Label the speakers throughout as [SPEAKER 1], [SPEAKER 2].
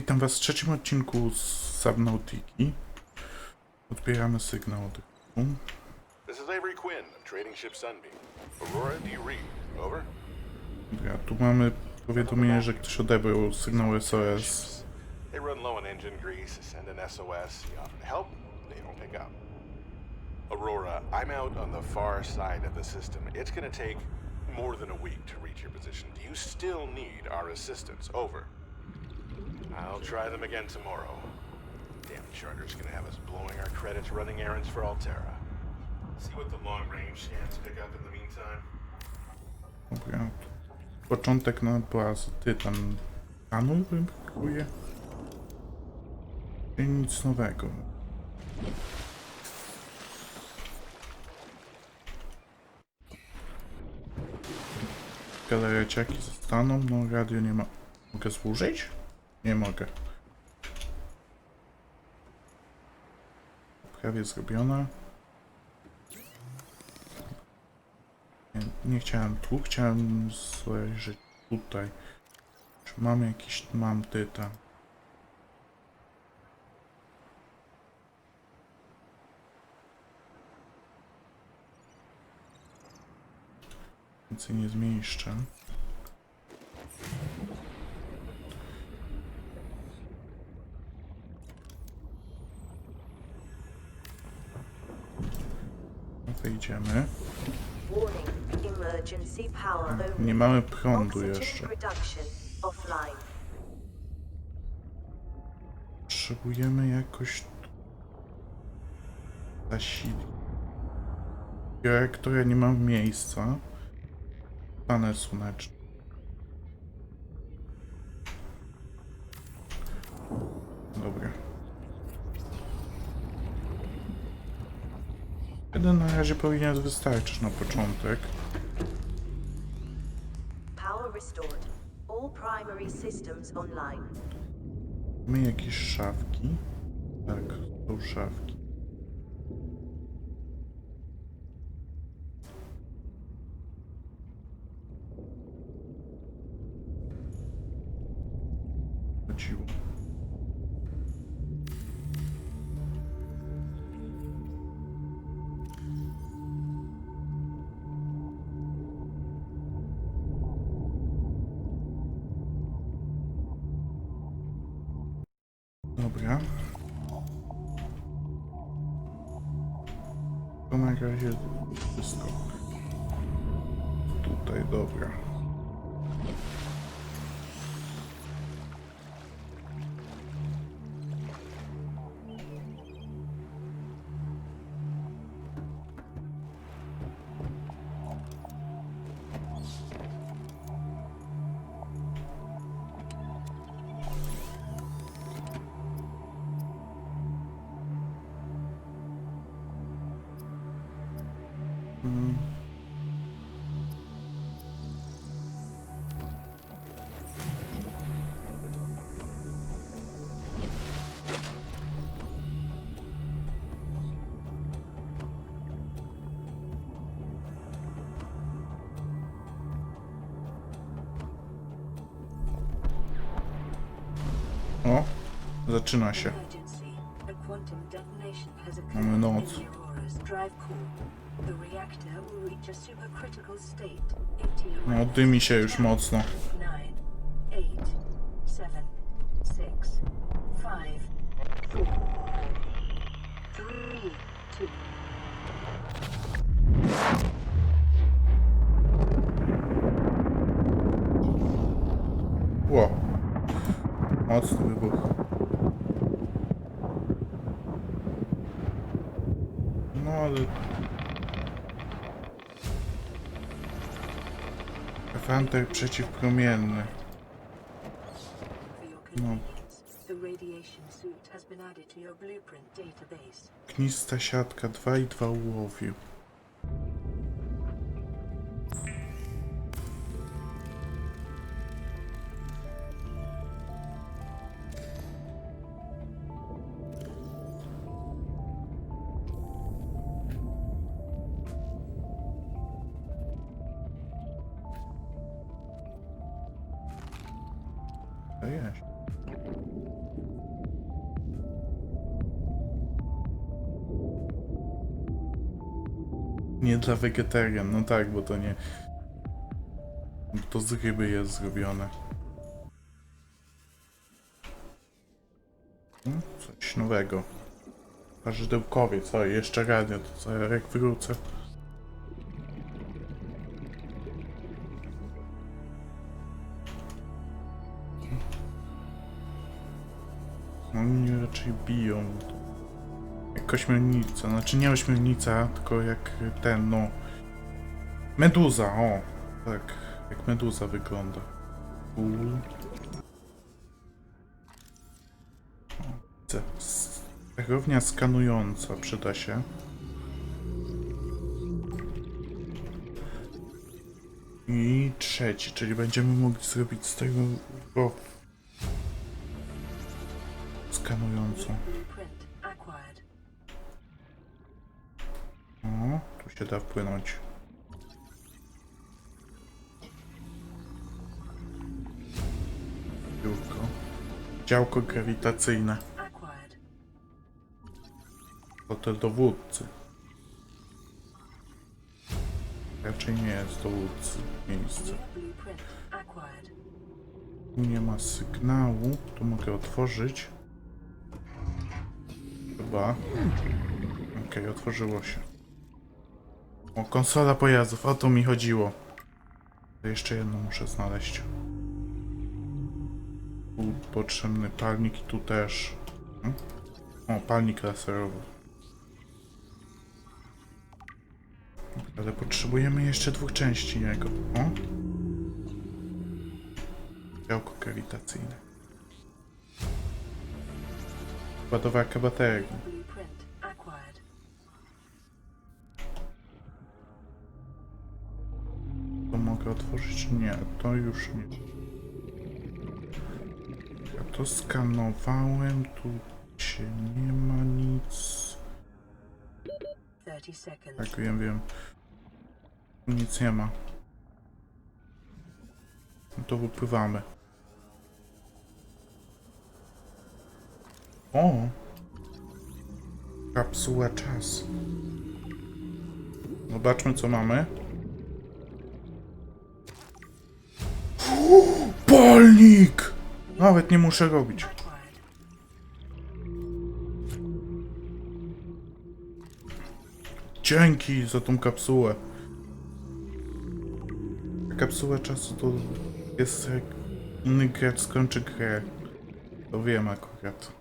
[SPEAKER 1] Witam Was w trzecim odcinku z Subnautiki. Odbieramy sygnał od rynku.
[SPEAKER 2] This is Avery Quinn Trading Ship Sunbeam. Aurora, do you read? Over?
[SPEAKER 1] Dobra, tu mamy powiadomienie, że ktoś odebrał sygnał SOS.
[SPEAKER 2] They run low on engine grease, send an SOS, you to help, they don't pick up. Aurora, I'm out on the far side of the system. It's gonna take more than a week to reach your position. Do you still need our assistance? Over. I'll try them again tomorrow. Damn charter's gonna have us blowing our credits running errands for Altera. See what the long range scans pick up in the meantime.
[SPEAKER 1] Dobra. Początek na bazy. Tytan. Kanul wybruje? I nic nowego. Galereciaki zostaną, no radio nie ma. Mogę służyć? Nie mogę. Prawie zrobiona. Nie, nie chciałem tu, chciałem zajrzeć tutaj. Czy mam jakiś, mam tytan. Więcej nie zmieszczę.
[SPEAKER 3] Emergency power
[SPEAKER 1] Nie mamy prądu jeszcze. Potrzebujemy jakoś zasilić. Reaktora nie mam miejsca. Panel słoneczny. Dobra. Jeden na razie powinien wystarczyć na początek. Mamy jakieś szafki. Tak, są szafki. Razie wszystko. Tutaj, dobra.
[SPEAKER 4] A supercritical state 18
[SPEAKER 1] No, dymi się już mocno. Ło. Mocny wybuch. No ale... Fanter przeciwpromienny.
[SPEAKER 4] for your
[SPEAKER 1] No.
[SPEAKER 4] convenience. The radiation suit has been added to your blueprint database.
[SPEAKER 1] Knista siatka 2 i 2 ułowił. Nie dla wegetarian, no tak, bo to nie... To z ryby jest zrobione. Hmm, Coś nowego. Parzydełkowiec, o jeszcze radio, to co jak wrócę. Oni raczej biją. Jak ośmiornica, znaczy nie ośmiornica, tylko jak ten, no... Meduza, o! Tak, jak meduza wygląda. Cool. Sterownia skanująca przyda się. I trzeci, czyli będziemy mogli zrobić z tego go skanującą. Się da wpłynąć. Biurko. Działko grawitacyjne. Hotel dowódcy. Raczej nie jest dowódcy miejsce. Tu nie ma sygnału. Tu mogę otworzyć. Chyba. Okej, otworzyło się. O, konsola pojazdów. O to mi chodziło. Jeszcze jedno muszę znaleźć. Tu potrzebny palnik i tu też. Hmm? O, palnik laserowy. Ale potrzebujemy jeszcze dwóch części jego. O. Działko grawitacyjne. Ładowarka baterii. Otworzyć? Nie, to już nie. Ja to skanowałem, tu się nie ma nic.
[SPEAKER 4] 30 seconds.
[SPEAKER 1] Tak, wiem, wiem. Nic nie ma. No to wypływamy. O! Kapsuła czasu. Zobaczmy, co mamy. Palnik! Nawet nie muszę robić. Dzięki za tą kapsułę. Kapsuła czasu to jest jak inny gracz skończy grę. To wiem akurat.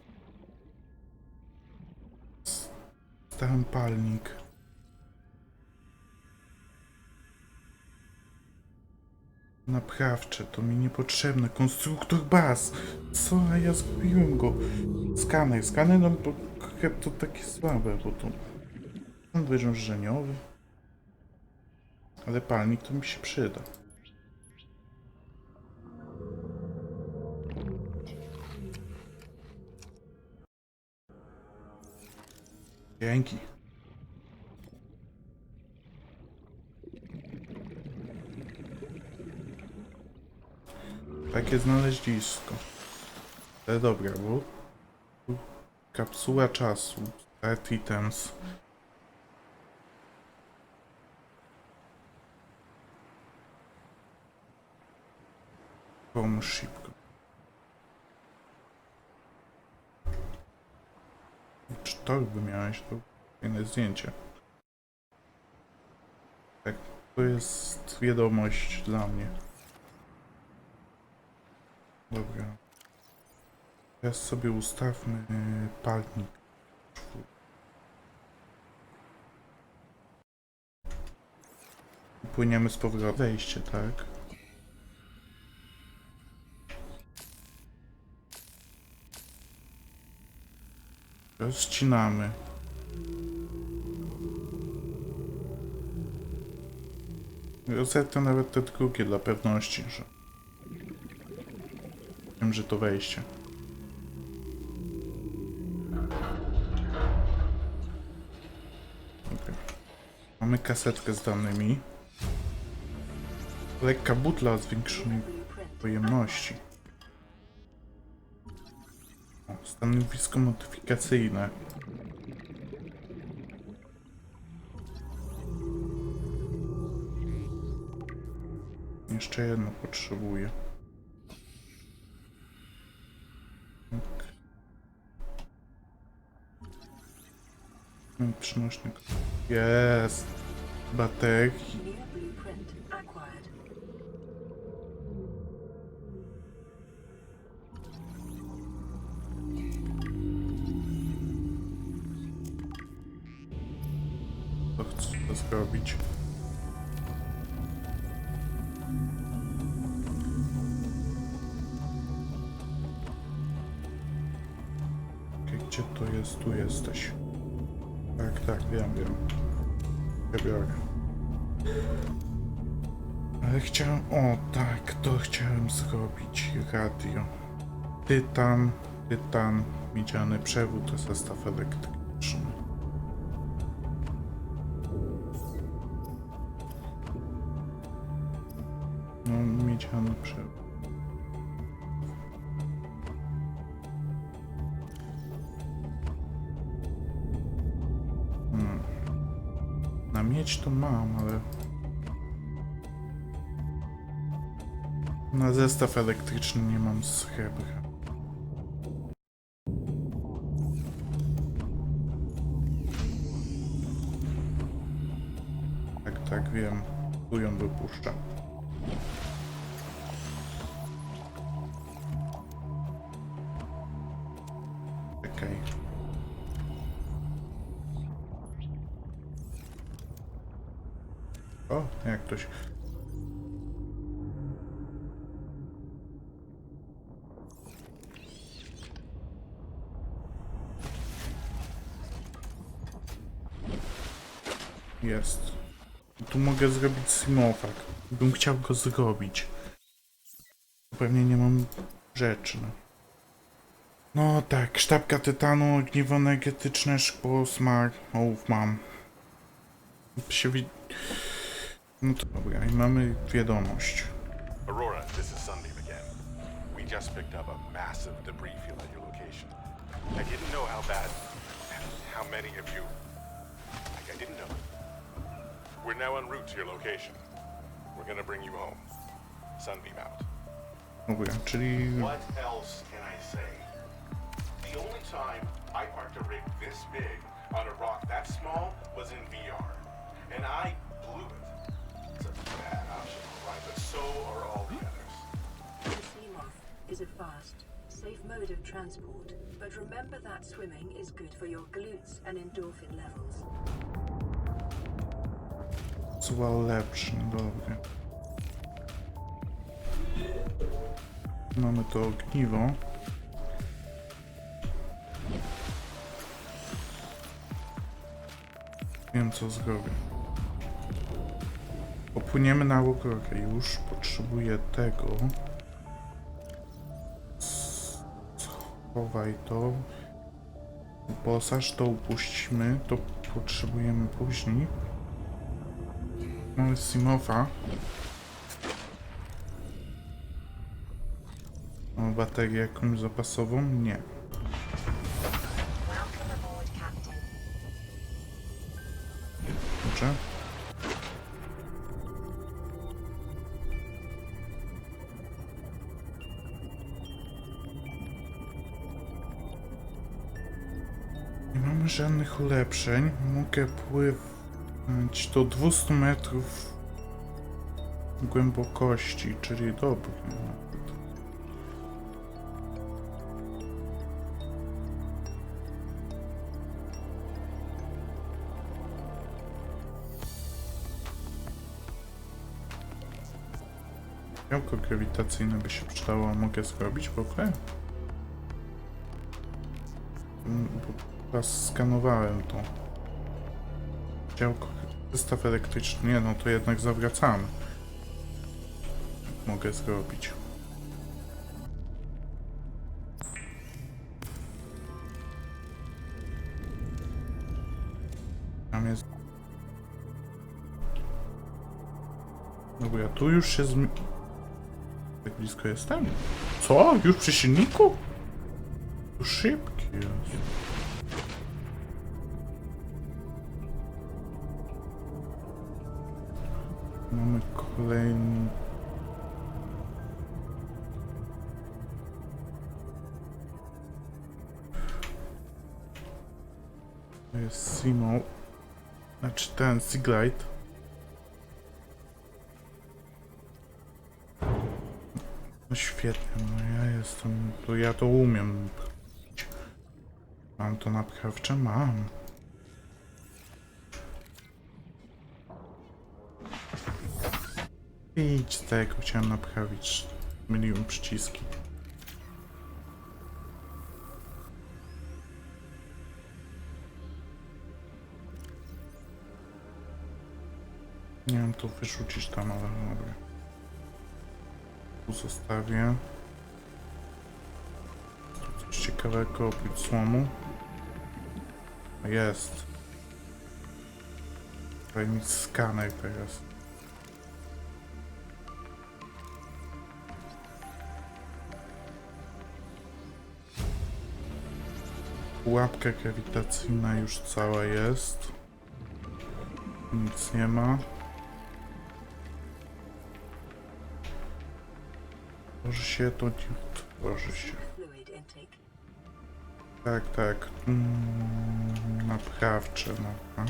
[SPEAKER 1] Stałem palnik. Naprawcze, to mi niepotrzebne. Konstruktor baz. Co? A ja zgubiłem go. Skaner. Skaner no, bo to takie słabe, bo to on wyrządzeniowy. Ale palnik to mi się przyda. Dzięki. Takie znaleźlisko. Ale dobra, bo... Kapsuła czasu. Start items. Pomóż szybko. Czy torby miałeś? To inne zdjęcie. Tak, to jest wiadomość dla mnie. Dobra. Teraz sobie ustawmy y, palnik. Płyniemy z powrotem. Wejście, tak? Rozcinamy. Rozetę nawet te drugie dla pewności, że wiem, że to wejście. Okay. Mamy kasetkę z danymi. Lekka butla zwiększonej pojemności. O, stanowisko modyfikacyjne. Jeszcze jedno potrzebuję. Mam Przynośny. Jest!
[SPEAKER 4] Acquired.
[SPEAKER 1] To chcę zrobić. Gdzie to jest? Tu jesteś. Tak, tak, wiem, wiem. Ja biorę. Ale chciałem... O, tak, to chciałem zrobić. Radio. Tytan, tytan, miedziany przewód, zestaw elektryczny. Na miedź to mam, ale... Na zestaw elektryczny nie mam srebra. Tak, tak, wiem. Tu ją wypuszczam. Ktoś. Jest. Tu mogę zrobić simowak. Bym chciał go zrobić. Pewnie nie mam rzeczy. No. No tak, sztabka tytanu, ogniwo energetyczne, szkło, smar. Ołów mam. Się. No to dobra, i mamy wiadomość.
[SPEAKER 2] Aurora, this is Sunbeam again. We just picked up a massive debris field at your location. I didn't know how bad, how many of you. Like, I didn't know. We're now en route to your location. We're gonna bring you home. Sunbeam out.
[SPEAKER 1] Dobra, czyli...
[SPEAKER 2] What else can I say? The only time I parked a rig this big on a rock that small was in VR. And I blew it. So are all the others.
[SPEAKER 4] The Seamoth is a fast, safe mode of transport, but remember that swimming is good for your glutes and endorphin levels.
[SPEAKER 1] Zła lepszy, dobra. Mamy to ogniwo. Wiem co zrobię. Popłyniemy na Aurorę już. Potrzebuję tego. Schowaj to. Posaż to upuśćmy. To potrzebujemy później. Mamy Simowa. Mamy baterię jakąś zapasową? Nie. Żadnych ulepszeń. Mogę pływać do 200 metrów głębokości, czyli dobry. Działko grawitacyjne by się przydało, mogę zrobić w ogóle? Teraz skanowałem to. Działko, zestaw elektryczny, nie no to jednak zawracamy. Mogę zrobić. Tam jest... Dobra, tu już się zmi... Tak blisko jestem? Co? Już przy silniku? To szybki jest. Mamy kolejny... To jest Simo. Znaczy ten Siglite. No świetnie, no ja jestem, to ja to umiem. Mam to napchawcze? Mam. Idź tego, chciałem naprawić. Myliłem przyciski. Nie wiem, to wyrzucić tam, ale dobra. Tu zostawię. Coś ciekawego oprócz słomu. Jest. Tutaj mi skaner teraz. Pułapka grawitacyjna już cała jest. Nic nie ma. Tworzy się to nie tworzy się. Tak, tak. Mm, naprawcze, no. a?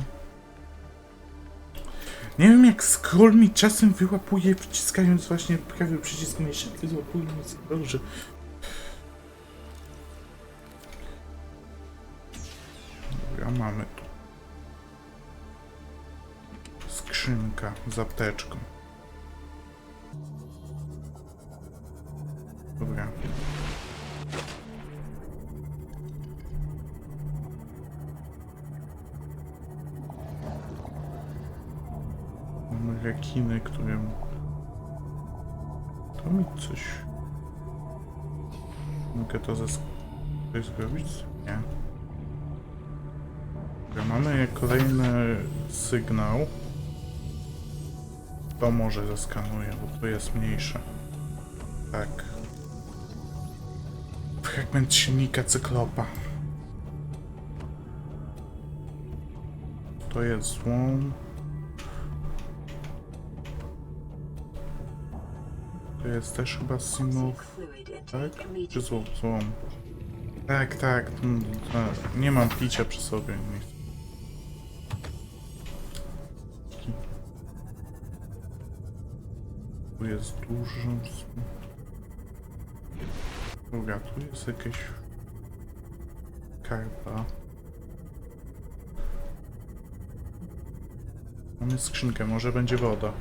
[SPEAKER 1] Nie wiem jak scroll mi czasem wyłapuje przyciskając właśnie prawy przycisk myszy, wyłapuje mi scroll, że... Mamy tu. Skrzynka z apteczką. Dobra. Mamy rekiny, które... To mi coś... Mogę to coś zrobić? Nie. Dobra, mamy kolejny sygnał. To może zeskanuję, bo to jest mniejsze. Tak. Fragment silnika cyklopa. To jest złom. To jest też chyba
[SPEAKER 4] fluid
[SPEAKER 1] tak? Czy złom. Tak, tak. mm, tak. Nie mam picia przy sobie. Nie chcę. Tu jest dużo. Dobra, tu jest jakieś karpa. Mamy skrzynkę, może będzie woda.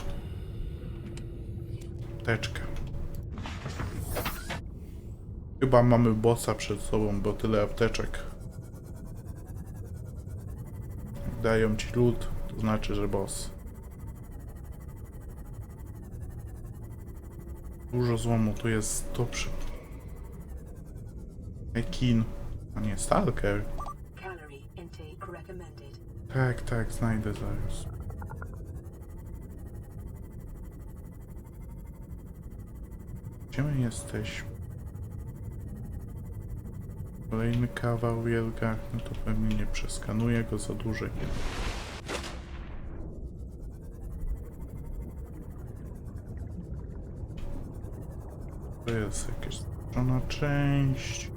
[SPEAKER 1] Teczka. Chyba mamy bossa przed sobą, bo tyle apteczek. Dają ci lód, to znaczy, że boss. Dużo złomu, tu jest dobrze. Ekin. A nie, Stalker. Tak, tak, znajdę zaraz. Gdzie my jesteśmy? Kolejny kawał wielka, no to pewnie nie przeskanuję go za dłużej. To jest jakaś zniszczona część.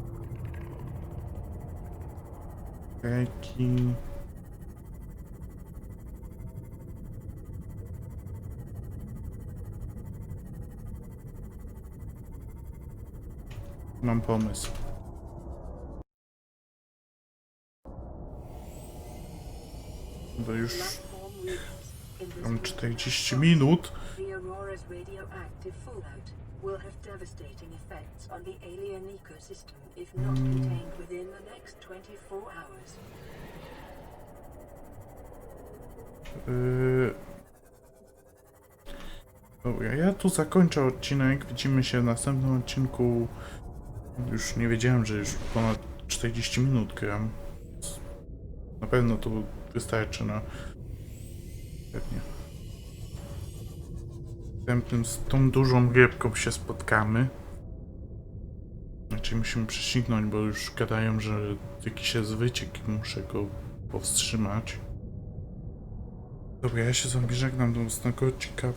[SPEAKER 1] Rekin. Mam pomysł. Bo już mam
[SPEAKER 4] room,
[SPEAKER 1] 40 minut.
[SPEAKER 4] Devastating effects on the alien ecosystem if not contained within the next 24 hours.
[SPEAKER 1] Yy... Dobra, ja tu zakończę odcinek. Widzimy się w następnym odcinku. Już nie wiedziałem, że już ponad 40 minut gram. Na pewno to wystarczy na. Pewnie. Następnym z tą dużą gierką się spotkamy. Znaczy musimy prześcignąć, bo już gadają, że jakiś jest wyciek i muszę go powstrzymać. Dobra, ja się z wami żegnam do następnego odcinka.